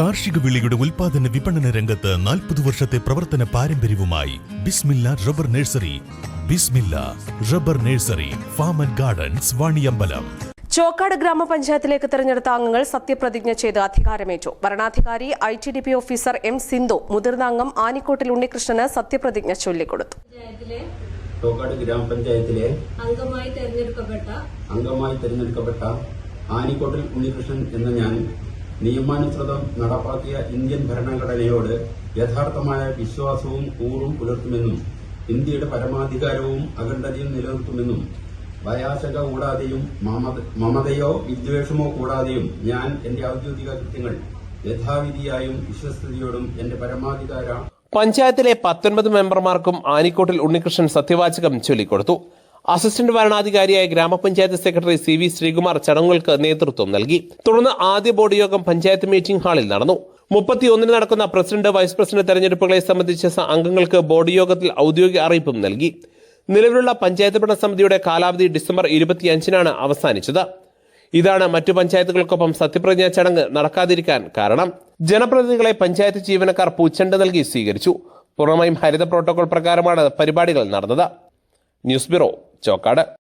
കാർഷിക വിളിയുടെ ഉൽപാദന വിപണന രംഗത്ത് നാൽപ്പത് വർഷത്തെ പ്രവർത്തന പാരമ്പര്യവുമായി Bismilla rubber nursery. Bismilla rubber nursery farm and gardens Vaniyambalam. Chokkad ഗ്രാമപഞ്ചായത്തിലേക്ക് തെരഞ്ഞെടുത്ത അംഗങ്ങൾ സത്യപ്രതിജ്ഞ ചെയ്ത് അധികാരമേറ്റു. ഭരണാധികാരി I T D P officer M Sindhu മുതിർന്ന അംഗം ആനിക്കോട്ടിൽ ഉണ്ണികൃഷ്ണന് സത്യപ്രതിജ്ഞ ചൊല്ലിക്കൊടുത്തു. പഞ്ചായത്തിലെ തോക്കാട് ഗ്രാമപഞ്ചായത്തിലെ അംഗമായി തെരഞ്ഞെടുക്കപ്പെട്ട അംഗമായി തിരഞ്ഞെടുക്കപ്പെട്ട ആനിക്കോട്ടിൽ ഉണ്ണികൃഷ്ണൻ എന്ന ഞാൻ നിയമാനുസൃതം നടപ്പാക്കിയ ഇന്ത്യൻ ഭരണഘടനയോട് യഥാർത്ഥമായ വിശ്വാസവും കൂറും പുലർത്തുമെന്നും ഇന്ത്യയുടെ പരമാധികാരവും അഖണ്ഡതയും നിലനിർത്തുമെന്നും ഭയാശക കൂടാതെയും മമത- മമതയോ വിദ്വേഷമോ കൂടാതെയും ഞാൻ എന്റെ ഔദ്യോഗിക കൃത്യങ്ങൾ യഥാവിധിയായും വിശ്വസ്തയോടും എന്റെ പരമാധികാര പഞ്ചായത്തിലെ പത്തൊൻപത് മെമ്പർമാർക്കും ആനിക്കോട്ടിൽ ഉണ്ണികൃഷ്ണൻ സത്യവാചകം ചൊല്ലിക്കൊടുത്തു. അസിസ്റ്റന്റ് ഭരണാധികാരിയായ ഗ്രാമപഞ്ചായത്ത് സെക്രട്ടറി സി വി ശ്രീകുമാർ ചടങ്ങുകൾക്ക് നേതൃത്വം നൽകി. തുടർന്ന് ആദ്യ ബോർഡ് യോഗം പഞ്ചായത്ത് മീറ്റിംഗ് ഹാളിൽ നടന്നു. മുപ്പത്തിയൊന്നിന് നടക്കുന്ന പ്രസിഡന്റ് വൈസ് പ്രസിഡന്റ് തെരഞ്ഞെടുപ്പുകളെ സംബന്ധിച്ച അംഗങ്ങൾക്ക് ബോർഡ് യോഗത്തിൽ ഔദ്യോഗിക അറിയിപ്പും നൽകി. നിലവിലുള്ള പഞ്ചായത്ത് ഭരണ സമിതിയുടെ കാലാവധി ഡിസംബർ ഇരുപത്തിയഞ്ചിനാണ് അവസാനിച്ചത്. ഇതാണ് മറ്റു പഞ്ചായത്തുകൾക്കൊപ്പം സത്യപ്രതിജ്ഞാ ചടങ്ങ് നടക്കാതിരിക്കാൻ കാരണം. ജനപ്രതിനിധികളെ പഞ്ചായത്ത് ജീവനക്കാർ പൂച്ചെണ്ട് നൽകി സ്വീകരിച്ചു. പൂർണമായും ഹരിത പ്രോട്ടോകോൾ പ്രകാരമാണ് പരിപാടികൾ നടന്നത്. News bureau Chokkad.